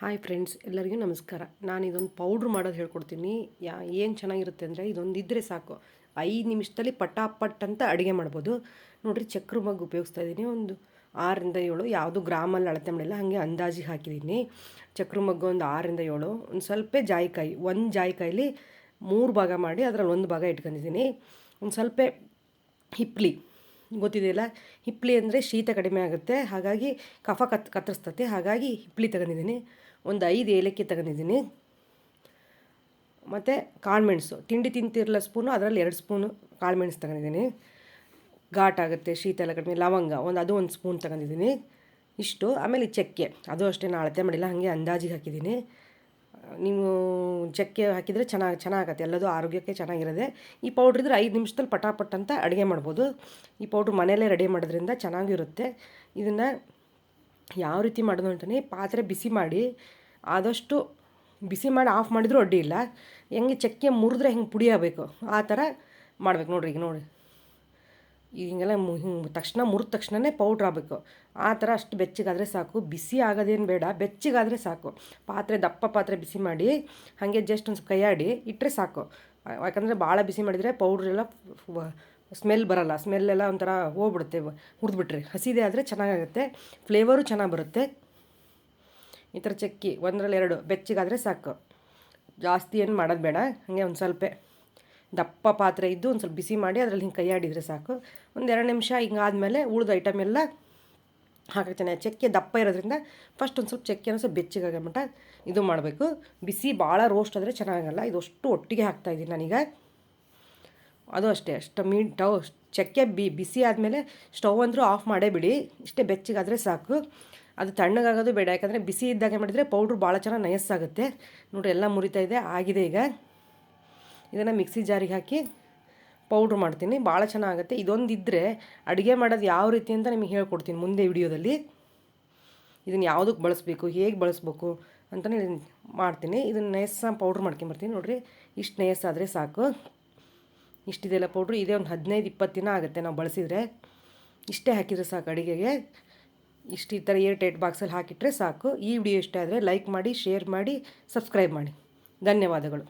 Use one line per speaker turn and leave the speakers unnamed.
Hi friends ಎಲ್ಲರಿಗೂ ನಮಸ್ಕಾರ. ನಾನು ಇದೊಂದು ಪೌಡ್ರ್ ಮಾಡೋದು ಹೇಳ್ಕೊಡ್ತೀನಿ. ಯಾ, ಏನು ಚೆನ್ನಾಗಿರುತ್ತೆ ಅಂದರೆ ಇದೊಂದು ಇದ್ದರೆ ಸಾಕು. ಐದು ನಿಮಿಷದಲ್ಲಿ ಪಟಾಪಟ್ ಅಂತ ಅಡುಗೆ ಮಾಡ್ಬೋದು. ನೋಡಿರಿ, ಚಕ್ರ ಮಗ್ಗು ಉಪಯೋಗಿಸ್ತಾ ಇದ್ದೀನಿ ಒಂದು ಆರರಿಂದ ಏಳು, ಯಾವುದು ಗ್ರಾಮಲ್ಲಿ ಅಳತೆ ಮಾಡಿಲ್ಲ, ಹಾಗೆ ಅಂದಾಜಿಗೆ ಹಾಕಿದ್ದೀನಿ ಚಕ್ರ ಮಗ್ಗು ಒಂದು ಆರರಿಂದ ಏಳು, ಒಂದು ಸ್ವಲ್ಪ ಜಾಯಿಕಾಯಿ, ಒಂದು ಜಾಯಿಕಾಯಲ್ಲಿ ಮೂರು ಭಾಗ ಮಾಡಿ ಅದರಲ್ಲಿ ಒಂದು ಭಾಗ ಇಟ್ಕೊಂಡಿದ್ದೀನಿ ಒಂದು ಸ್ವಲ್ಪ ಹಿಪ್ಲಿ. ಗೊತ್ತಿದೆಯಲ್ಲ? ಹಿಪ್ಲಿ ಅಂದರೆ ಶೀತ ಕಡಿಮೆ ಆಗುತ್ತೆ. ಹಾಗಾಗಿ ಕಫ ಕತ್, ಕತ್ತರಿಸ್ತತೆ. ಹಾಗಾಗಿ ಹಿಪ್ಲಿ ತಗೊಂಡಿದ್ದೀನಿ ಒಂದು ಐದು ಏಲಕ್ಕಿ ತಗೊಂಡಿದ್ದೀನಿ. ಮತ್ತು ಕಾಳುಮೆಣಸು, ತಿಂಡಿ ತಿಂತಿರಲ್ಲ ಸ್ಪೂನು, ಅದರಲ್ಲಿ ಎರಡು ಸ್ಪೂನು ಕಾಳುಮೆಣಸು ತಗೊಂಡಿದ್ದೀನಿ. ಘಾಟ್ ಆಗುತ್ತೆ, ಶೀತ ಎಲ್ಲ ಕಡಿಮೆ, ಲವಂಗ, ಒಂದು ಅದು ಒಂದು ಸ್ಪೂನ್ ತಗೊಂಡಿದ್ದೀನಿ. ಇಷ್ಟು, ಆಮೇಲೆ ಚಕ್ಕೆ, ಅದು ಅಷ್ಟೇ ನಾ ಅಳತೆ ಮಾಡಿಲ್ಲ, ಹಾಗೆ ಅಂದಾಜಿಗೆ ಹಾಕಿದ್ದೀನಿ. ನೀವು ಚಕ್ಕೆ ಹಾಕಿದರೆ ಚೆನ್ನಾಗಿ, ಚೆನ್ನಾಗತ್ತೆ, ಎಲ್ಲದೂ ಆರೋಗ್ಯಕ್ಕೆ ಚೆನ್ನಾಗಿರೋದೆ. ಈ ಪೌಡ್ರ್ ಇದ್ರೆ ಐದು ನಿಮಿಷದಲ್ಲಿ ಪಟಾಪಟ್ ಅಂತ ಅಡುಗೆ ಮಾಡ್ಬೋದು. ಈ ಪೌಡ್ರ್ ಮನೆಯಲ್ಲೇ ರೆಡಿ ಮಾಡೋದ್ರಿಂದ ಚೆನ್ನಾಗಿರುತ್ತೆ. ಇದನ್ನು ಯಾವ ರೀತಿ ಮಾಡೋದು ಅಂತಲೇ ಪಾತ್ರೆ ಬಿಸಿ ಮಾಡಿ ಆದಷ್ಟು ಬಿಸಿ ಮಾಡಿ ಆಫ್ ಮಾಡಿದರೂ ಅಡ್ಡಿ ಇಲ್ಲ. ಹೆಂಗೆ ಚಕ್ಕೆ ಮುರಿದ್ರೆ ಹೆಂಗೆ ಪುಡಿ ಆಗಬೇಕು? ಆ ಥರ ಮಾಡ್ಬೇಕು ನೋಡಿರಿ ಈಗ ನೋಡಿ. ಹಿಂಗೆಲ್ಲ ಹಿಂಗೆ ತಕ್ಷಣ ಮುರಿದ ತಕ್ಷಣವೇ ಪೌಡ್ರ್ ಆಗಬೇಕು. ಆ ಥರ ಅಷ್ಟು ಬೆಚ್ಚಗಾದರೆ ಸಾಕು. ಬಿಸಿ ಆಗೋದೇನು ಬೇಡ. ಬೆಚ್ಚಗಾದರೆ ಸಾಕು. ಪಾತ್ರೆ, ದಪ್ಪ ಪಾತ್ರೆ ಬಿಸಿ ಮಾಡಿ, ಹಾಗೆ ಜಸ್ಟ್ ಒಂದು ಕೈಯಾಡಿ ಇಟ್ಟರೆ ಸಾಕು. ಯಾಕಂದರೆ ಭಾಳ ಬಿಸಿ ಮಾಡಿದರೆ ಪೌಡ್ರೆಲ್ಲ ಸ್ಮೆಲ್ ಬರೋಲ್ಲ. ಸ್ಮೆಲ್ಲೆಲ್ಲ ಒಂಥರ ಹೋಗ್ಬಿಡುತ್ತೆ. ಹುರಿದ್ಬಿಟ್ರೆ. ಹಸಿದೆ ಆದರೆ ಚೆನ್ನಾಗಾಗುತ್ತೆ. ಫ್ಲೇವರು ಚೆನ್ನಾಗಿ ಬರುತ್ತೆ. ಈ ಥರ ಚಕ್ಕಿ ಒಂದರಲ್ಲಿ ಎರಡು, ಬೆಚ್ಚಗಾದರೆ ಸಾಕು. ಜಾಸ್ತಿ ಏನು ಮಾಡೋದು ಬೇಡ, ಹಾಗೆ ಒಂದು ಸ್ವಲ್ಪ. ದಪ್ಪ ಪಾತ್ರೆ ಇದ್ದು ಒಂದು ಸ್ವಲ್ಪ ಬಿಸಿ ಮಾಡಿ ಅದರಲ್ಲಿ ಹಿಂಗೆ ಕೈಯಾಡಿದರೆ ಸಾಕು. ಒಂದು ಎರಡು ನಿಮಿಷ ಹಿಂಗಾದ್ಮೇಲೆ ಉಳಿದ ಐಟಮ್ ಎಲ್ಲ ಹಾಕಿರ್ತಾನೆ. ಚಕ್ಕೆ ದಪ್ಪ ಇರೋದ್ರಿಂದ ಫಸ್ಟ್ ಒಂದು ಸ್ವಲ್ಪ ಚಕ್ಕೆನ ಸ್ವಲ್ಪ ಬೆಚ್ಚಗಾಗೋ ಮಟ್ಟ ಇದು ಮಾಡಬೇಕು. ಬಿಸಿ ಭಾಳ ರೋಸ್ಟ್ ಆದರೆ ಚೆನ್ನಾಗಲ್ಲ ಇದು ಅಷ್ಟು ಒಟ್ಟಿಗೆ ಹಾಕ್ತಾಯಿದ್ದೀನಿ ನಾನೀಗ. ಅದು ಅಷ್ಟೇ, ಅಷ್ಟು ಮೀ ಟವ್ ಚಕ್ಕೆ ಬಿ, ಬಿಸಿ ಆದಮೇಲೆ ಸ್ಟವ್ ಅಂದರೂ ಆಫ್ ಮಾಡೇ ಬಿಡಿ. ಇಷ್ಟೇ ಬೆಚ್ಚಗಾದರೆ ಸಾಕು. ಅದು ತಣ್ಣಗಾಗೋದು ಬೇಡ. ಯಾಕಂದರೆ ಬಿಸಿ ಇದ್ದಾಗ ಮಾಡಿದರೆ ಪೌಡ್ರ್ ಭಾಳ ಚೆನ್ನಾಗಿ ನಯಸ್ಸಾಗುತ್ತೆ ನೋಡಿ ಎಲ್ಲ ಮುರಿತಾ ಇದೆ, ಆಗಿದೆ ಈಗ. ಇದನ್ನು ಮಿಕ್ಸಿ ಜಾರಿಗೆ ಹಾಕಿ ಪೌಡ್ರ್ ಮಾಡ್ತೀನಿ. ಭಾಳ ಚೆನ್ನಾಗುತ್ತೆ ಇದೊಂದು ಇದ್ದರೆ ಅಡುಗೆ ಮಾಡೋದು ಯಾವ ರೀತಿ ಅಂತ ನಿಮಗೆ ಹೇಳ್ಕೊಡ್ತೀನಿ ಮುಂದೆ ವಿಡಿಯೋದಲ್ಲಿ. ಇದನ್ನು ಯಾವುದಕ್ಕೆ ಬಳಸಬೇಕು, ಹೇಗೆ ಬಳಸ್ಬೇಕು ಅಂತಲೇ ಮಾಡ್ತೀನಿ. ಇದನ್ನು ನಯಸ್ಸ ಪೌಡ್ರ್ ಮಾಡ್ಕೊಂಬರ್ತೀನಿ ನೋಡಿರಿ, ಇಷ್ಟು ನಯಸ್ಸಾದರೆ ಸಾಕು. ಇಷ್ಟಿದೆಲ್ಲ ಪೌಡ್ರು ಇದೇ ಒಂದು ಹದಿನೈದು ಇಪ್ಪತ್ತು ದಿನ ಆಗುತ್ತೆ ನಾವು ಬಳಸಿದರೆ. ಇಷ್ಟೇ ಹಾಕಿದರೆ ಸಾಕು ಅಡುಗೆಗೆ. ಇಷ್ಟು ಈ ಥರ ಏರ್ ಟೈಟ್ ಬಾಕ್ಸಲ್ಲಿ ಹಾಕಿಟ್ರೆ ಸಾಕು. ಈ ವಿಡಿಯೋ ಇಷ್ಟ ಆದರೆ ಲೈಕ್ ಮಾಡಿ, ಶೇರ್ ಮಾಡಿ, ಸಬ್ಸ್ಕ್ರೈಬ್ ಮಾಡಿ. ಧನ್ಯವಾದಗಳು.